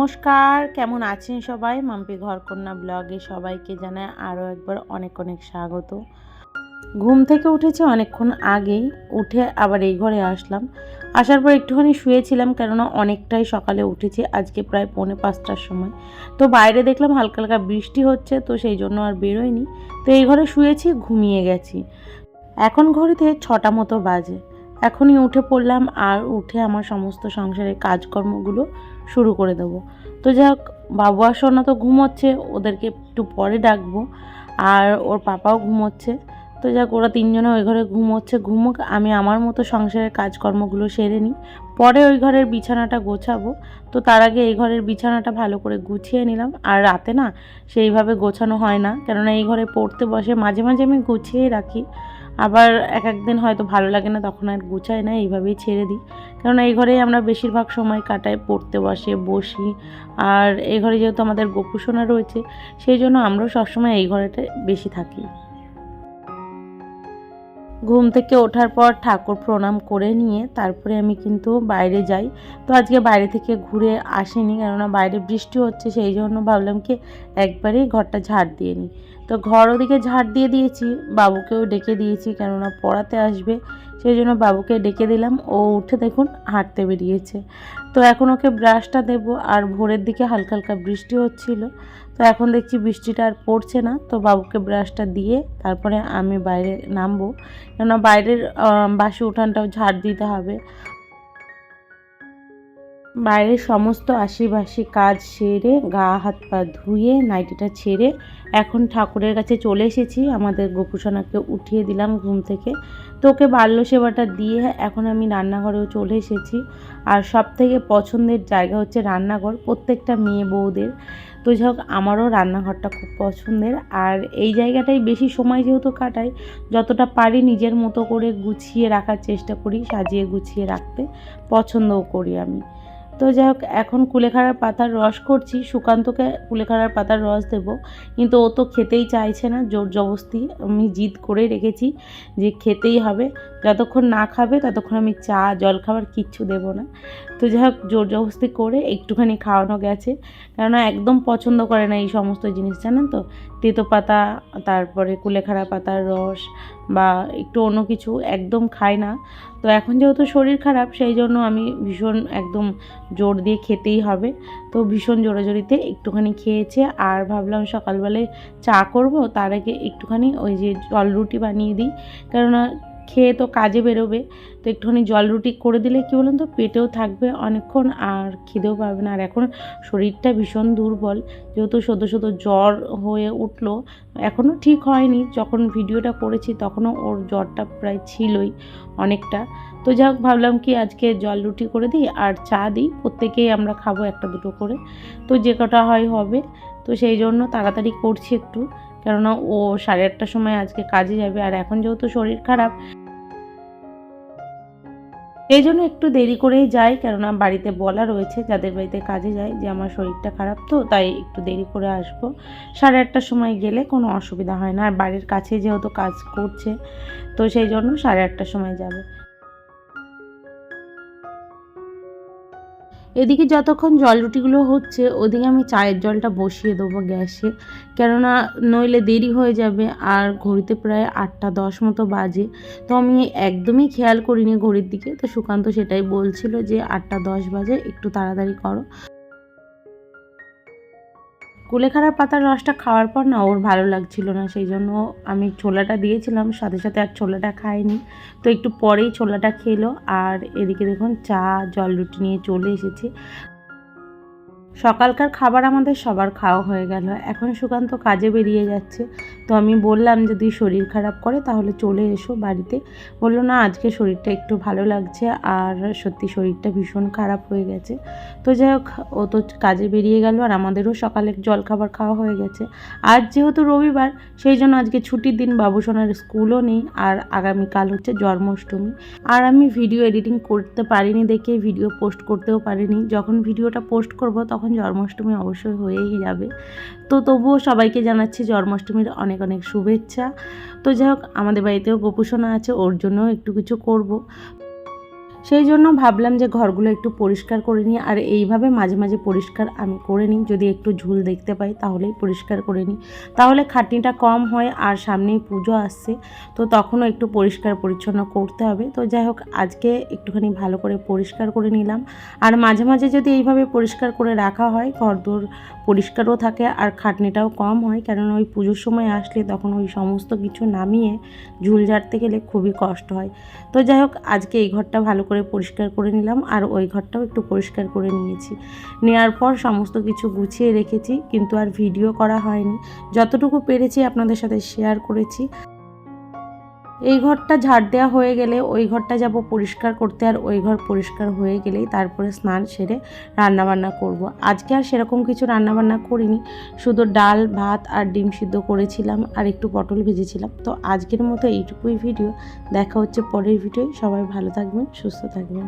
নমস্কার, কেমন আছেন সবাই? মাম্পি ঘরকন্যা ব্লগে সবাইকে জানায় আরও একবার অনেক অনেক স্বাগত। ঘুম থেকে উঠেছি অনেকক্ষণ আগেই, উঠে আবার এই ঘরে আসলাম। আসার পর একটুখানি শুয়েছিলাম কেননা অনেকটাই সকালে উঠেছি, আজকে প্রায় পৌনে পাঁচটার সময়। তো বাইরে দেখলাম হালকা হালকা বৃষ্টি হচ্ছে, তো সেই জন্য আর বেরোয়নি। তো এই ঘরে শুয়েছি, ঘুমিয়ে গেছি। এখন ঘড়িতে ছটা মতো বাজে। এখনই উঠে পড়লাম আর উঠে আমার সমস্ত সংসারের কাজকর্মগুলো শুরু করে দেবো। তো যাক, বাবু আর সোনা তো ঘুমোচ্ছে, ওদেরকে একটু পরে ডাকবো। আর ওর পাপাও ঘুমোচ্ছে। তো যাক, ওরা তিনজনে ওই ঘরে ঘুমোচ্ছে। ঘুমুক, আমি আমার মতো সংসারের কাজকর্মগুলো সেরে নিই। পরে ওই ঘরের বিছানাটা গোছাবো। তো তার আগে এই ঘরের বিছানাটা ভালো করে গুছিয়ে নিলাম। আর রাতে না সেইভাবে গোছানো হয় না। কেননা এই ঘরে পড়তে বসে মাঝে মাঝে আমি গুছিয়েই রাখি। আবার এক একদিন হয়তো ভালো লাগে না, তখন আর গুছাই না, এইভাবেই ছেড়ে দিই। কেননা এই ঘরেই আমরা বেশিরভাগ সময় কাটাই, পড়তে বসে, বসি। আর এই ঘরে যেহেতু আমাদের গোপুসোনা রয়েছে, সেই জন্য আমরাও সবসময় এই ঘরেতে বেশি থাকি। ঘুম থেকে ওঠার পর ঠাকুর প্রণাম করে নিয়ে তারপরে আমি কিন্তু বাইরে যাই। তো আজকে বাইরে থেকে ঘুরে আসিনি, কেননা বাইরে বৃষ্টি হচ্ছে, সেই জন্য ভাবলাম কি একবারেই ঘরটা ঝাড় দিয়ে নিই। তো ঘর ওদিকে ঝাড় দিয়ে দিয়েছি, বাবুকেও ডেকে দিয়েছি কেননা পড়াতে আসবে, সেই জন্য বাবুকে ডেকে দিলাম, ও উঠে দেখুন হাঁটতে বেরিয়েছে। তো এখন ওকে ব্রাশটা দেব, আর ভোরের দিকে হালকা হালকা বৃষ্টি হচ্ছিল, তো এখন দেখছি বৃষ্টিটা আর পড়ছে না, তো বাবুকে ব্রাশটা দিয়ে তারপরে আমি বাইরে নামবো, কেননা বাইরের বাসি উঠানটাও ঝাড় দিতে হবে। বাইরের সমস্ত আশিবাসি কাজ সেরে, গা হাত পা ধুয়ে, নাইটিটা ছেড়ে এখন ঠাকুরের কাছে চলে এসেছি। আমাদের গোপুসোনাকে উঠিয়ে দিলাম ঘুম থেকে। তো ওকে বাল্য সেবাটা দিয়ে এখন আমি রান্নাঘরেও চলে এসেছি। আর সব থেকে পছন্দের জায়গা হচ্ছে রান্নাঘর, প্রত্যেকটা মেয়ে বউদের। তো যাই হোক, আমারও রান্নাঘরটা খুব পছন্দের। আর এই জায়গাটাই বেশি সময় যেহেতু কাটাই, যতটা পারি নিজের মতো করে গুছিয়ে রাখার চেষ্টা করি, সাজিয়ে গুছিয়ে রাখতে পছন্দও করি আমি। তো যাই হোক, এখন কুলেখাড়ার পাতার রস করছি। সুকান্তকে কুলেখাড়ার পাতার রস দেব। কিন্তু ও তো খেতেই চাইছে না, জোর জবস্তি আমি জিদ করে রেখেছি যে খেতেই হবে। যতক্ষণ না খাবে, ততক্ষণ আমি চা জল খাবার কিচ্ছু দেব না। তো যাই হোক, জোর জবস্তি করে একটুখানি খাওয়ানো গেছে। কেননা একদম পছন্দ করে না এই সমস্ত জিনিস, জানেন তো? তেতো পাতা, তারপরে কুলেখাড়া পাতার রস বা একটু অন্য কিছু একদম খায় না। তো এখন যেহেতু শরীর খারাপ, সেই জন্য আমি ভীষণ একদম জোর দিয়ে খেতেই হবে। তো ভীষণ জোরাজোরিতে একটুখানি খেয়েছে আর ভাবলাম সকালবেলায় চা করব। তার আগে একটুখানি ওই যে জল রুটি বানিয়ে দিই। কেননা খেয়ে তো কাজে বেরোবে। তো একটুখানি জল রুটি করে দিলে কী বলুন তো? পেটেও থাকবে অনেকক্ষণ আর খিদেও পাবে না। আর এখন শরীরটা ভীষণ দুর্বল। যেহেতু সদ্য সদ্য জ্বর হয়ে উঠল এখনও ঠিক হয়নি। যখন ভিডিওটা করেছি তখনও ওর জ্বরটা প্রায় ছিলই অনেকটা। তো যাই হোক ভাবলাম কি আজকে জল রুটি করে দিই আর চা দিই। প্রত্যেকেই আমরা খাব একটা দুটো করে। তো যে কটা হয় হবে। তো সেই জন্য তাড়াতাড়ি করছি একটু। কেননা ও সাড়ে আটটার সময় আজকে কাজে যাবে। আর এখন যেহেতু শরীর খারাপ এই জন্য একটু দেরি করেই যাই, কেননা বাড়িতে বলা রয়েছে, যাদের বাড়িতে কাজে যায় যে আমার শরীরটা খারাপ তো, তাই একটু দেরি করে আসব। সাড়ে আটটার সময় গেলে কোনো অসুবিধা হয় না, আর বাড়ির কাছে যেহেতু কাজ করছে, তো সেই জন্য সাড়ে আটটার সময় যাবে। এদিকে যতক্ষণ জল রুটিগুলো হচ্ছে, ওদিকে আমি চায়ের জলটা বসিয়ে দেবো গ্যাসে। কেননা নইলে দেরি হয়ে যাবে, আর ঘড়িতে প্রায় আটটা দশ মতো বাজে। তো আমি একদমই খেয়াল করিনি ঘড়ির দিকে, তো সুকান্ত সেটাই বলছিল যে আটটা দশ বাজে, একটু তাড়াতাড়ি করো। কুলেখাড়ার পাতার রসটা খাওয়ার পর না ওর ভালো লাগছিল না, সেই জন্য আমি ছোলাটা দিয়েছিলাম, সাথে সাথে আর ছোলাটা খাইনি। তো একটু পরেই ছোলাটা খেলো, আর এদিকে দেখুন চা জল রুটি নিয়ে চলে এসেছি। সকালকার খাবার আমাদের সবার খাওয়া হয়ে গেল। এখন সুকান্ত কাজে বেরিয়ে যাচ্ছে। তো আমি বললাম যদি শরীর খারাপ করে তাহলে চলে এসো বাড়িতে। বলল, না, আজকে শরীরটা একটু ভালো লাগছে আর সত্যি শরীরটা ভীষণ খারাপ হয়ে গেছে। তো যাই হোক, ও তো কাজে বেরিয়ে গেল আর আমাদেরও সকালের জল খাবার খাওয়া হয়ে গেছে। আজ যেহেতু রবিবার, সেই জন্য আজকে ছুটির দিন বাবুসোনার স্কুলও নেই আর আগামীকাল হচ্ছে জন্মাষ্টমী। আর আমি ভিডিও এডিটিং করতে পারিনি দেখে, ভিডিও পোস্ট করতেও পারিনি। যখন ভিডিওটা পোস্ট করব তখন জন্মাষ্টমী অবশ্যই হয়েই যাবে। তো তবুও সবাইকে জানাচ্ছি জন্মাষ্টমীর অনেক অনেক শুভেচ্ছা। তো যাই হোক, আমাদের বাড়িতেও গোপুসোনা আছে, ওর জন্য একটু কিছু করব। সেই জন্য ভাবলাম যে ঘরগুলো একটু পরিষ্কার করে নিই, আর এইভাবে মাঝে মাঝে পরিষ্কার আমি করে নিই। যদি একটু ঝুল দেখতে পাই তাহলেই পরিষ্কার করে নিই। তাহলে খাটনিটা কম হয় আর সামনেই পুজো আসছে, তো তখনও একটু পরিষ্কার পরিচ্ছন্ন করতে হবে। তো যাই হোক, আজকে একটুখানি ভালো করে পরিষ্কার করে নিলাম। আর মাঝে মাঝে যদি এইভাবে পরিষ্কার করে রাখা হয়, ঘরদোর পরিষ্কারও থাকে আর খাটনিটাও কম হয়, কেননা ওই পুজোর সময় আসলে তখন ওই সমস্ত কিছু নামিয়ে ঝুল ঝাড়তে গেলে খুবই কষ্ট হয়। তো যাই হোক, আজকে এই ঘরটা ভালো করে পরিষ্কার করে নিলাম আর ওই ঘরটাও একটু পরিষ্কার করে নিয়েছি। নেয়ার পর সমস্ত কিছু গুছিয়ে রেখেছি, কিন্তু আর ভিডিও করা হয়নি। যতটুকু পেরেছি আপনাদের সাথে শেয়ার করেছি। এই ঘরটা ঝাড় দেওয়া হয়ে গেলে ওই ঘরটা যাব পরিষ্কার করতে আর ওই ঘর পরিষ্কার হয়ে গেলেই তারপরে স্নান সেরে রান্নাবান্না করব। আজকে আর সেরকম কিছু রান্নাবান্না করিনি, শুধু ডাল, ভাত আর ডিম সিদ্ধ করেছিলাম আর একটু পটল ভেজেছিলাম। তো আজকের মতো এইটুকুই ভিডিও, দেখা হচ্ছে পরের ভিডিও সবাই ভালো থাকবেন, সুস্থ থাকবেন।